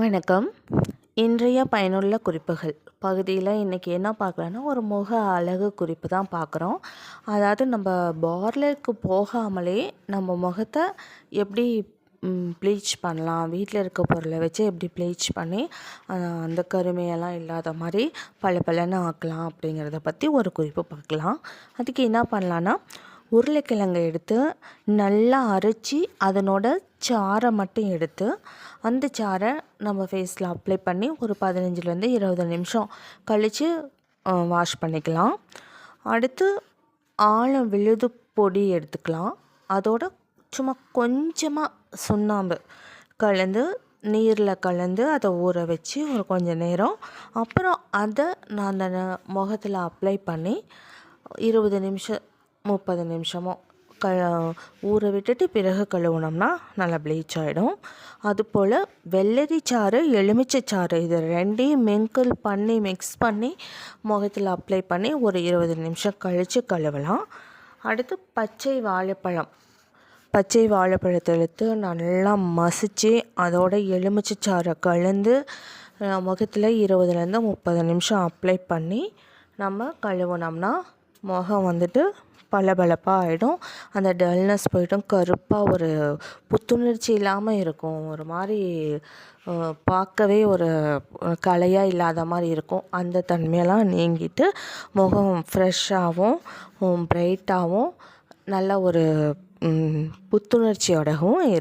வணக்கம். இன்றைய பயனுள்ள குறிப்புகள். பகுதியில் இன்றைக்கி என்ன பார்க்கலான்னா ஒரு முக அழகு குறிப்பு தான் பார்க்குறோம். அதாவது நம்ம பார்லருக்கு போகாமலே நம்ம முகத்தை எப்படி ப்ளீச் பண்ணலாம் வீட்டில் இருக்க பொருளை வச்சு எப்படி ப்ளீச் பண்ணி அந்த கருமையெல்லாம் இல்லாத மாதிரி பல பலன்னு ஆக்கலாம் அப்படிங்கிறத பற்றி ஒரு குறிப்பு பார்க்கலாம். அதுக்கு என்ன பண்ணலான்னா உருளைக்கிழங்கை எடுத்து நல்லா அரைச்சி அதனோட சாறை மட்டும் எடுத்து அந்த சாறை நம்ம ஃபேஸில் அப்ளை பண்ணி ஒரு பதினஞ்சுலேருந்து இருபது நிமிஷம் கழித்து வாஷ் பண்ணிக்கலாம். அடுத்து ஆழம் விழுது பொடி எடுத்துக்கலாம். அதோட சும்மா கொஞ்சமாக சுண்ணாம்பு கலந்து நீரில் கலந்து அதை ஊற வச்சு ஒரு கொஞ்சம் நேரம். அப்புறம் அதை நான் அந்த முகத்தில் அப்ளை பண்ணி இருபது நிமிஷம் முப்பது நிமிஷமோ க ஊற விட்டுட்டு பிறகு கழுவுனோம்னா நல்லா ப்ளீச் ஆகிடும் அதுபோல் வெள்ளரி சாறு எலுமிச்சை சாறு இது ரெண்டையும் மிங்கிள் பண்ணி மிக்ஸ் பண்ணி முகத்தில் அப்ளை பண்ணி ஒரு இருபது நிமிஷம் கழித்து கழுவலாம். அடுத்து பச்சை வாழைப்பழம். பச்சை வாழைப்பழத்தை எடுத்து நல்லா மசித்து அதோட எலுமிச்சை சாறை கலந்து முகத்தில் இருபதுலேருந்து முப்பது நிமிஷம் அப்ளை பண்ணி நம்ம கழுவுனோம்னா முகம் வந்துட்டு பளபளப்பாக ஆகிடும் அந்த டல்னஸ் போய்ட்டும் கருப்பாக ஒரு புத்துணர்ச்சி இல்லாமல் இருக்கும். ஒரு மாதிரி பார்க்கவே ஒரு கலையாக இல்லாத மாதிரி இருக்கும். அந்த தன்மையெல்லாம் நீங்கிட்டு முகம் ஃப்ரெஷ்ஷாகவும் பிரைட்டாகவும் நல்ல ஒரு புத்துணர்ச்சியோடவும் இருக்கும்.